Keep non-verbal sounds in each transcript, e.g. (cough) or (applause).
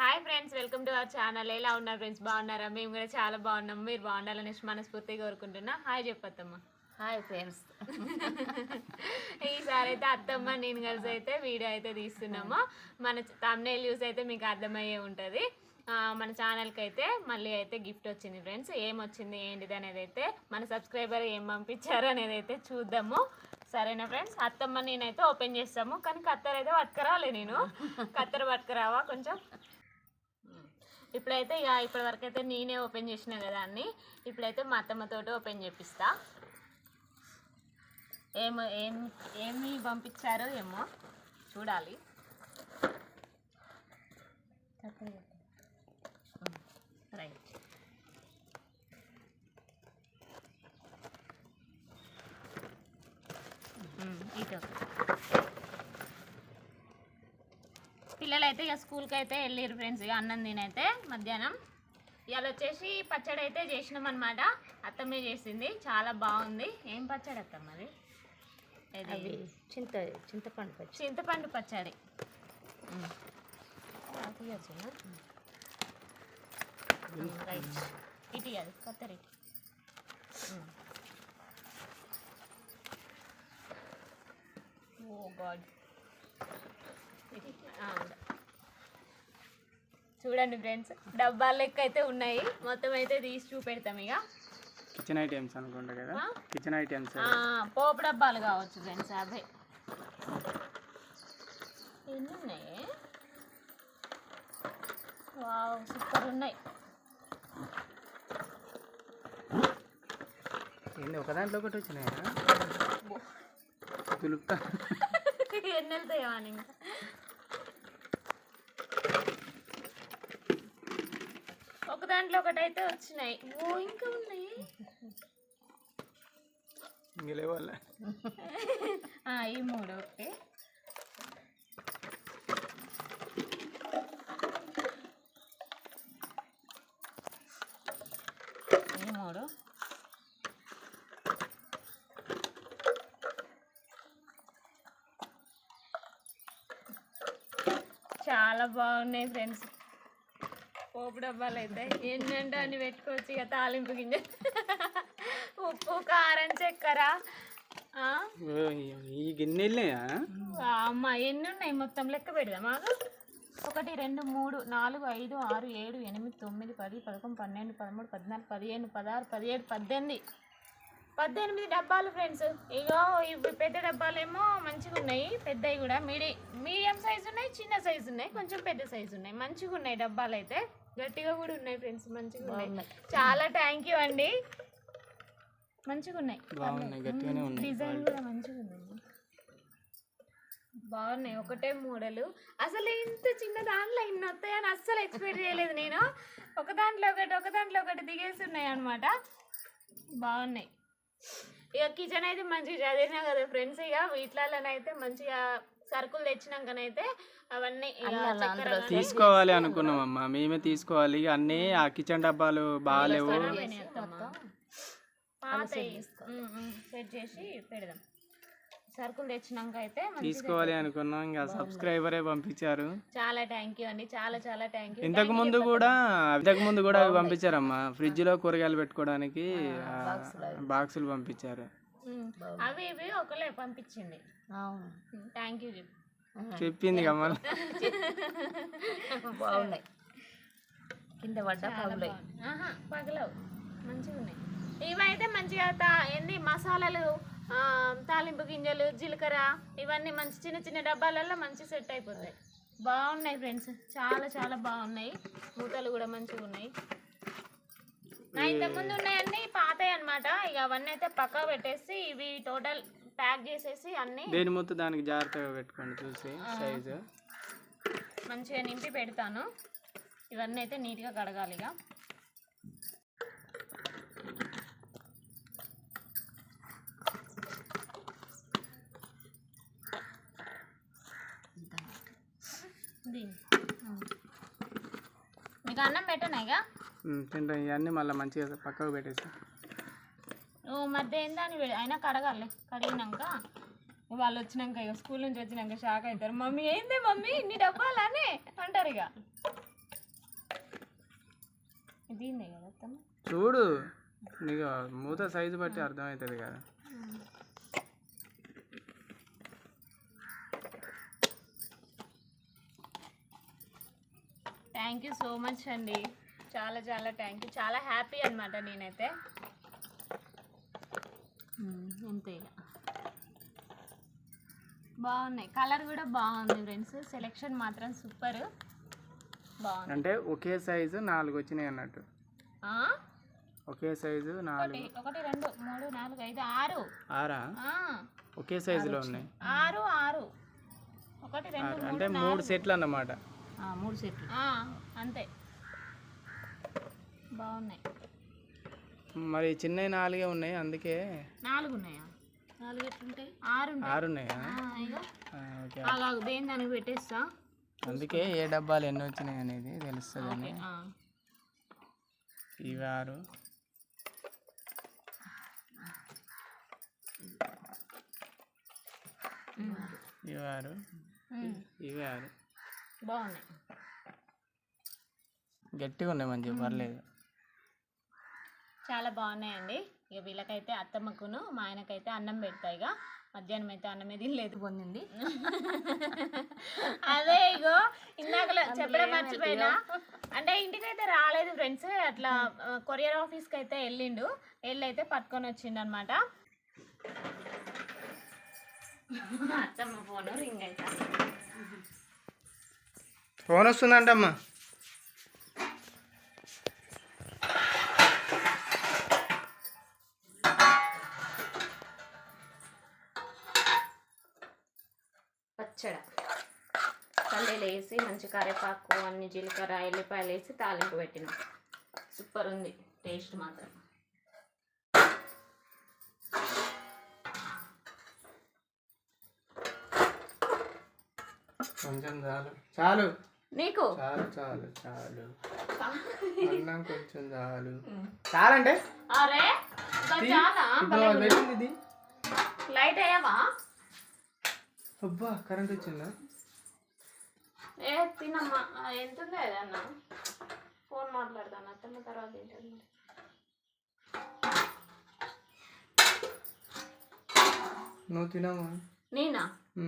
Hi friends welcome to our channel ఎలా ఉన్నారు friends బాగున్నారా? మేము కూడా చాలా బాగున్నాం. మీరు బాగుండాలని మనస్ఫూర్తిగా కోరుకుంటున్నా. హాయ్ చెప్పత్తమ్మ. హాయ్ ఫ్రెండ్స్ (laughs) ఈసారి అయితే అత్తమ్మ నేను కలిసి అయితే వీడియో అయితే తీస్తున్నాము. మన తమ్నేల్ యూస్ అయితే మీకు అర్థమయ్యే ఉంటుంది. మన ఛానల్కి అయితే మళ్ళీ అయితే గిఫ్ట్ వచ్చింది ఫ్రెండ్స్ ఏం వచ్చింది ఏంటిది అనేది అయితే మన సబ్స్క్రైబర్ ఏం పంపించారు అనేది అయితే చూద్దాము. సరేనా ఫ్రెండ్స్ అత్తమ్మ నేనైతే ఓపెన్ చేస్తాము. కానీ కత్తెర అయితే పట్టుకురాలే నేను. కత్తెర పట్టుకురావా కొంచెం? ఇప్పుడైతే ఇక ఇప్పటి వరకు అయితే నేనే ఓపెన్ చేసిన కదా అన్ని. ఇప్పుడైతే మా అత్తమ్మతోటి ఓపెన్ చేపిస్తా. ఏమో ఏం ఏమి పంపించారో ఏమో చూడాలి. రైట్. ఇటు. పిల్లలు అయితే ఇక స్కూల్కి అయితే వెళ్ళారు ఫ్రెండ్స్ ఇక అన్నం తినైతే మధ్యాహ్నం. ఇవాళ వచ్చేసి పచ్చడి అయితే చేసినాం అనమాట అత్తమ్మే చేసింది. చాలా బాగుంది. ఏం పచ్చడి అత్తమ్మ అది చింత చింతపండు పచ్చి చింతపండు పచ్చడి. రైట్ ఇటు అది కొత్తరి ఓ గాడ్. చూడండి ఫ్రెండ్స్ డబ్బాల లెక్క అయితే ఉన్నాయి. మొత్తం అయితే తీసి చూపెడతాం ఇక. కిచెన్ ఐటమ్స్ అనుకుంటా కదా? Kitchen items. ఆ, పోపు డబ్బాలు కావచ్చు ఫ్రెండ్స్ అవే. ఎన్ని ఉన్నాయి వావ్ సూపర్ ఉన్నాయి. ఏంది ఒక దాంట్లో ఒకటి వచ్చినాయా? తులుపుతా ఎన్ని వెళ్తాయో ఇంకా. ఒక దాంట్లో ఒకటి అయితే వచ్చినాయి. ఓ ఇంకా ఉన్నాయి. ఈ మూడు ఓకే. ఈ మూడు. చాలా బాగున్నాయి ఫ్రెండ్స్. పోపు డబ్బాలు అయితే ఏంటంటే అని పెట్టుకోవచ్చు ఇక తాలింపు గింజ. ఉప్పు కారం చక్కెర? ఈ గిన్నె అమ్మ ఎన్ని ఉన్నాయి? మొత్తం లెక్క పెడదామా ఒకటి రెండు మూడు నాలుగు ఐదు ఆరు ఏడు ఎనిమిది తొమ్మిది పది పదకొండు పన్నెండు పదమూడు పద్నాలుగు పదిహేను పదహారు పదిహేడు పద్దెనిమిది. పద్దెనిమిది డబ్బాలు ఫ్రెండ్స్ ఇగో ఇవి పెద్ద డబ్బాలేమో మంచిగా ఉన్నాయి. పెద్దవి కూడా. మీడి మీడియం సైజు ఉన్నాయి చిన్న సైజు ఉన్నాయి కొంచెం పెద్ద సైజు ఉన్నాయి. మంచిగా ఉన్నాయి డబ్బాలు అయితే గట్టిగా కూడా ఉన్నాయి ఫ్రెండ్స్ మంచిగా ఉన్నాయి. చాలా థ్యాంక్ యూ అండి. మంచిగా ఉన్నాయి బాగున్నాయి గట్టిగానే ఉన్నాయి. డిజైన్ కూడా మంచిగా ఉందండి బాగున్నాయి ఒకటే మోడల్. అసలు ఇంత చిన్న దాంట్లో ఇన్ని వస్తాయని అస్సలు ఎక్స్పెక్ట్ చేయలేదు నేను. ఒక దాంట్లో ఒకటి ఒక దాంట్లో ఒకటి దిగేసి ఉన్నాయి అనమాట బాగున్నాయి. ఇక కిచెన్ అయితే మంచిగా చదివినా కదా ఫ్రెండ్స్ ఇక వీటిలలోనైతే మంచిగా సరుకులు తెచ్చినాకనైతే అవన్నీ తీసుకోవాలి అనుకున్నామమ్మా. మేమే తీసుకోవాలి. ఇక అన్నీ ఆ కిచెన్ డబ్బాలు బాగాలేవు. సెట్ చేసి పెడదాం. సరుకులు తెచ్చినాక అయితే తీసుకోవాలి అనుకున్నాం. ఇంకా సబ్స్క్రైబరే పంపించారు. చాలా థ్యాంక్ యూ అండి. చాలా చాలా థ్యాంక్ యూ ఇంతకు ముందు కూడా ఇంతకు ముందు కూడా అవి పంపించారమ్మా. ఫ్రిడ్జ్లో కూరగాయలు పెట్టుకోవడానికి బాక్సులు పంపించారు. అవి ఇవి ఒకలే పంపించింది అవును. థ్యాంక్ యూ చెప్పు. చెప్పింది కమ్మా బాగున్నాయి. కింద పడ్డ పగులై ఆహా పగలవు. మంచిగా ఉన్నాయి. ఇవైతే మంచిగా తా ఏంది మసాలాలు ఆ, తాలింపు గింజలు జీలకర్ర ఇవన్నీ మంచి చిన్న చిన్న డబ్బాలలో మంచి సెట్ అయిపోతాయి. బాగున్నాయి ఫ్రెండ్స్. చాలా చాలా బాగున్నాయి. మూతలు కూడా మంచిగా ఉన్నాయి. నా ఇంతకుముందు ఉన్నాయన్నీ పాతాయి అనమాట ఇక అవన్నీ అయితే పక్కా పెట్టేసి ఇవి టోటల్ ప్యాక్ చేసేసి అన్నీ దేని మొత్తం దానికి జాగ్రత్తగా పెట్టుకోండి చూసి సైజు మంచిగా నింపి పెడతాను. ఇవన్నీ అయితే నీట్గా కడగాలి ఇక. మీకు అన్నం పెట్టనా ఇక? ఉమ్, తింటాం. ఇవన్నీ మళ్ళీ మంచిగా పక్కకు పెట్టేసి. ఓ మధ్య ఏందని అయినా కడగాలి. కడిగినాక వాళ్ళు వచ్చినాక ఇక స్కూల్ నుంచి వచ్చినాక షాక్ అవుతారు. మమ్మీ ఏంది మమ్మీ? ఇన్ని డబ్బాలని? అంటారు ఇక కదా చూడు. నీకు మూత సైజు బట్టి అర్థమవుతుంది కదా. థ్యాంక్ యూ సో మచ్ అండి. చాలా చాలా థ్యాంక్ యూ చాలా హ్యాపీ అనమాట నేనైతే. అంతే ఇక. బాగున్నాయి. కలర్ కూడా బాగుంది ఫ్రెండ్స్ సెలెక్షన్ మాత్రం సూపర్ బాగుంది. అంటే ఒకే సైజు నాలుగు వచ్చినాయి అన్నట్టు. ఆ? ఒకే సైజు నాలుగు. ఒకటి రెండు మూడు నాలుగు ఐదు ఆరు. ఆరా? ఆ, ఒకే సైజులో ఉన్నాయి. ఆరు ఆరు. ఒకటి రెండు అంటే మూడు సెట్లు అన్నమాట. మూడు సెట్లు. ఆ, అంతే. బాగున్నాయి. మరి చిన్నవి నాలుగే ఉన్నాయి అందుకే నాలుగు ఉన్నాయా నాలుగు ఎట్లుంటాయి? ఆరు ఉన్నాయి ఆరు ఉన్నాయా ఆ, ఇగో. ఆ, ఓకే. అలా దేని దానికి పెట్టేస్తా? అందుకే ఏ డబ్బాలు ఎన్ని వచ్చినాయి అనేది తెలుస్తుంది. ఇవి ఆరు. ఇవి ఆరు. ఇవి ఆరు. బాగున్నాయి. గట్టిగా ఉన్నాయి మంచిగా పర్లేదు. చాలా బాగున్నాయండి. ఇక వీళ్ళకైతే అత్తమ్మకును మా ఆయనకైతే అన్నం పెడతా ఇక. మధ్యాహ్నం అయితే అన్నం ఏది లేదు పొందింది. (laughs) అదే ఇగో ఇందాక చెప్పడం మర్చిపోయినా. అంటే ఇంటికైతే రాలేదు ఫ్రెండ్స్. అట్లా కొరియర్ ఆఫీస్కి అయితే వెళ్ళిండు. వెళ్ళి అయితే పట్టుకొని వచ్చిండు అనమాట అత్తమ్మ ఫోన్ రింగ్ అయితే ఫోన్ వస్తుందంటమ్మా. వేసి మంచి కరివేపాకు అన్ని జీలకర్ర ఎల్లిపాయలు వేసి తాలింపు పెట్టినాం. సూపర్ ఉంది. టేస్ట్ మాత్రం. కొంచెం చాలు. చాలు. నీకు? చాలు చాలు చాలు. అన్నం కొంచెం చాలు. చాలంటే? అరే చాలా. లైట్ అయ్యావా? అబ్బా కరెంట్ వచ్చిందా? ఏ తినమ్మా. ఎంత ఉంది అన్న? ఫోన్ మాట్లాడతాను. అత్తమ్మ తర్వాత తింటాను మరి. నువ్వు తినమ్మా. నేనా?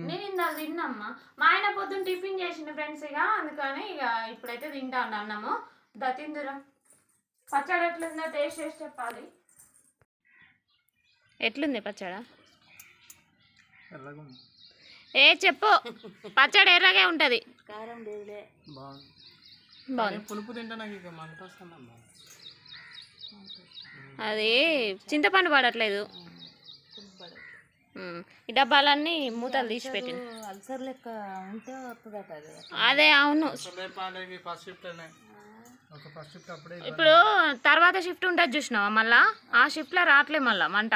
నేను ఇందాక తిన్నమ్మా. మా ఆయన పొద్దున్న టిఫిన్ చేసిన ఫ్రెండ్స్ ఇక అందుకని ఇక ఇప్పుడైతే తింటాను అన్నము. దా తిందురా. పచ్చడి ఎట్లుందో టేస్ట్ చేసి చెప్పాలి. ఎట్లుంది పచ్చడ? ఏ చెప్పు. పచ్చడి ఎర్రగే ఉంటుంది. కారం లేదులే బాగుంది. బాగుంది. పులుపు తింటే నాకు ఇక మంట వస్తుందమ్మా అది చింతపండు పడట్లేదు. ఈ డబ్బాలన్నీ మూతలు తీసి పెట్టిన. అల్సర్ లెక్క ఉంటే వస్తుందట అది. అవును. ఫస్ట్ షిఫ్ట్ ఒక ఫస్ట్ షిఫ్ట్ అప్పుడే ఇప్పుడు తర్వాత షిఫ్ట్ ఉంటుంది చూసినావా మళ్ళా? ఆ షిఫ్ట్లో రావట్లే మళ్ళా మంట.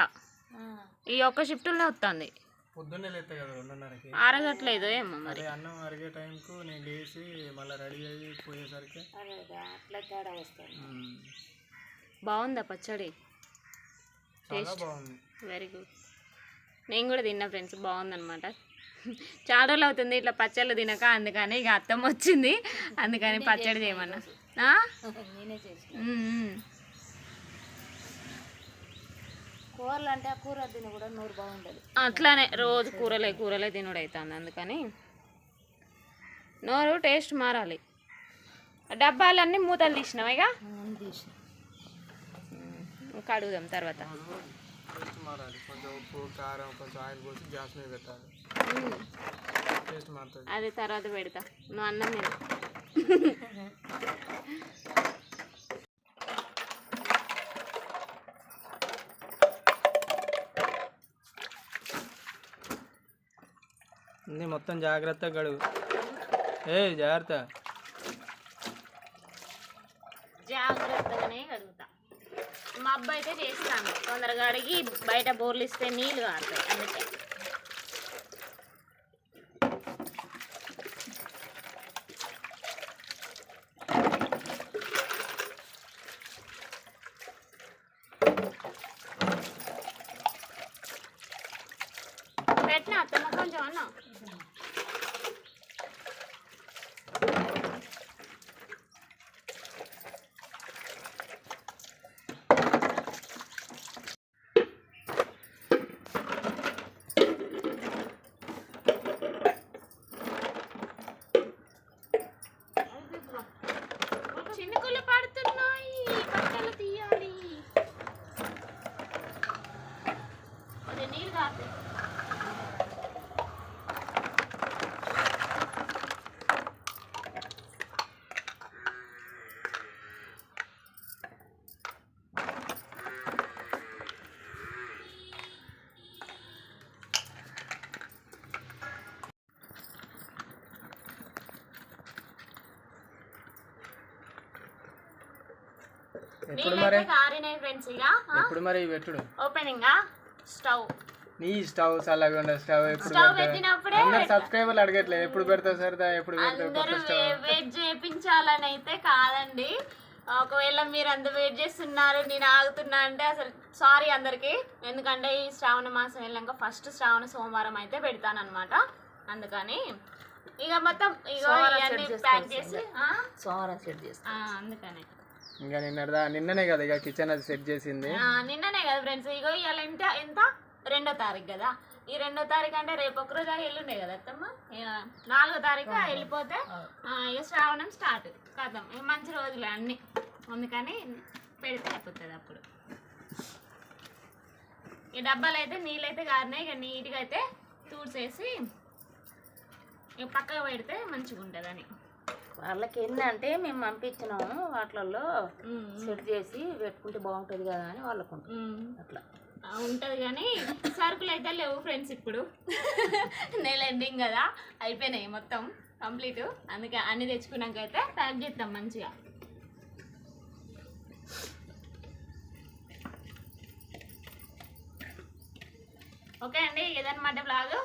ఈ ఒక్క షిఫ్ట్లోనే వస్తుంది పొద్దున్నే లేస్తాయి కదా రెండున్నరకి. ఆరగట్లేదు ఏమో మరి. అదే అన్నం అరిగే టైంకు నేను లేచి మళ్ళీ రెడీ అయ్యి పోయేసరికి అదే అట్లా తేడా వస్తుంది. మ్మ్. బాగుందా పచ్చడి? చాలా బాగుంది. వెరీ గుడ్ నేను కూడా తిన్నా ఫ్రెండ్స్ బాగుందన్నమాట. చాలా రోజులు అవుతుంది ఇట్లా పచ్చళ్ళు తినక అందుకని ఇక అత్తమ్మ వచ్చింది. (laughs) అందుకని పచ్చడి చేయమన్నా (laughs) ఆ? నేనే చేసి ఉమ్, ఉమ్. కూరలు అంటే ఆ కూర తిని కూడా నూరు బాగుండదు. అట్లానే రోజు కూరలే కూరలే తినుడు అవుతుంది అందుకని నోరు టేస్ట్ మారాలి. డబ్బాలన్నీ మూతలు తీసినావు ఇక? కడుగుదాం తర్వాత. టేస్ట్ మారాలి. కొంచెం ఉప్పు కారం కొంచెం ఆయిల్ పోసి గ్యాస్ మీద పెట్టాలి. ఉమ్. టేస్ట్ మారుతుంది. అది తర్వాత పెడతా. నువ్వు అన్నం (laughs) అన్నీ మొత్తం జాగ్రత్తగా గడువు ఏ జాగ్రత్త. జాగ్రత్తగానే కడుగుతా మా అబ్బాయి అయితే చేస్తాను. తొందరగా అడిగి బయట బోర్లు ఇస్తే నీళ్ళు కారుతాయి. అందుకే పెట్టినా అత్తమ్మ కొంచెం అన్న ఎప్పుడు మరి? ఫ్రెండ్స్ ఇక ఎప్పుడు మరి పెట్టుడు ఓపెనింగ్ స్టవ్ నీ స్టవ్ చల్లగా ఉండే స్టవ్ ఎప్పుడు పెట్టినప్పుడే అందరు సబ్స్క్రైబర్లు అడగట్లేదు ఎప్పుడు పెడతావు సరదా ఎప్పుడు పెడతావు? అందరూ వెయిట్ చేయించాలని అయితే కాదండి. ఒకవేళ మీరు అంత వెయిట్ చేస్తున్నారు నేను ఆగుతున్నా అంటే అసలు సారీ అందరికి. ఎందుకంటే ఈ శ్రావణ మాసం వెళ్ళాక ఫస్ట్ శ్రావణ సోమవారం అయితే పెడతానన్నమాట. అందుకని ఇక మొత్తం ఇగో ఇవన్నీ ప్యాక్ చేసి అందుకని. ఇంకా నిన్నదా నిన్ననే కదా ఇక కిచెన్ అది సెట్ చేసింది. నిన్ననే కదా ఫ్రెండ్స్ ఇగో ఇవాళ ఎంత ఎంత? రెండో తారీఖు కదా. ఈ రెండో తారీఖు అంటే రేపు ఒక రోజు ఎల్లుండే కదా అత్తమ్మ? నాలుగో తారీఖు వెళ్ళిపోతే ఆ, ఇక శ్రావణం స్టార్ట్ కథం. ఇక మంచి రోజులే అన్ని. అందుకని పెడితే అయిపోతుంది అప్పుడు. ఈ డబ్బాలు అయితే నీళ్ళు అయితే కారినాయి ఇక నీట్గా అయితే తూడ్చేసి ఇక పక్కకు పెడితే మంచిగా ఉంటుందని వాళ్ళకి అంటే మేము పంపించినాము వాటిలలో సెట్ చేసి పెట్టుకుంటే బాగుంటుంది కదా అని వాళ్ళకు. అట్లా. ఉంటది కానీ సరుకులు అయితే లేవు ఫ్రెండ్స్ ఇప్పుడు. (laughs) నెల ఎండింగ్ కదా అయిపోయినాయి మొత్తం కంప్లీట్. అందుకే అన్ని తెచ్చుకున్నాక అయితే ప్యాక్ చేద్దాం మంచిగా. ఓకే అండి ఇదన్నమాట బ్లాగ్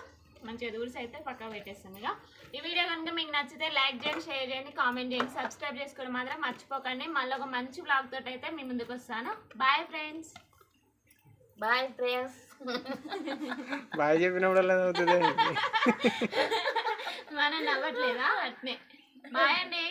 మంచిగా దూర్స్ అయితే పక్కా పెట్టేస్తాను ఇక. ఈ వీడియో కనుక మీకు నచ్చితే లైక్ చేయండి షేర్ చేయండి కామెంట్ చేయండి సబ్స్క్రైబ్ చేసుకోవడం మాత్రం మర్చిపోకండి. మళ్ళీ ఒక మంచి బ్లాగ్ తోటి అయితే మీ ముందుకు వస్తాను. బాయ్ ఫ్రెండ్స్ బాయ్ ఫ్రెండ్స్ బాగా చెప్పినప్పుడు అవుతుంది. (laughs) మనం నవ్వట్లేదా? అట్నే. బాయ్ అండి.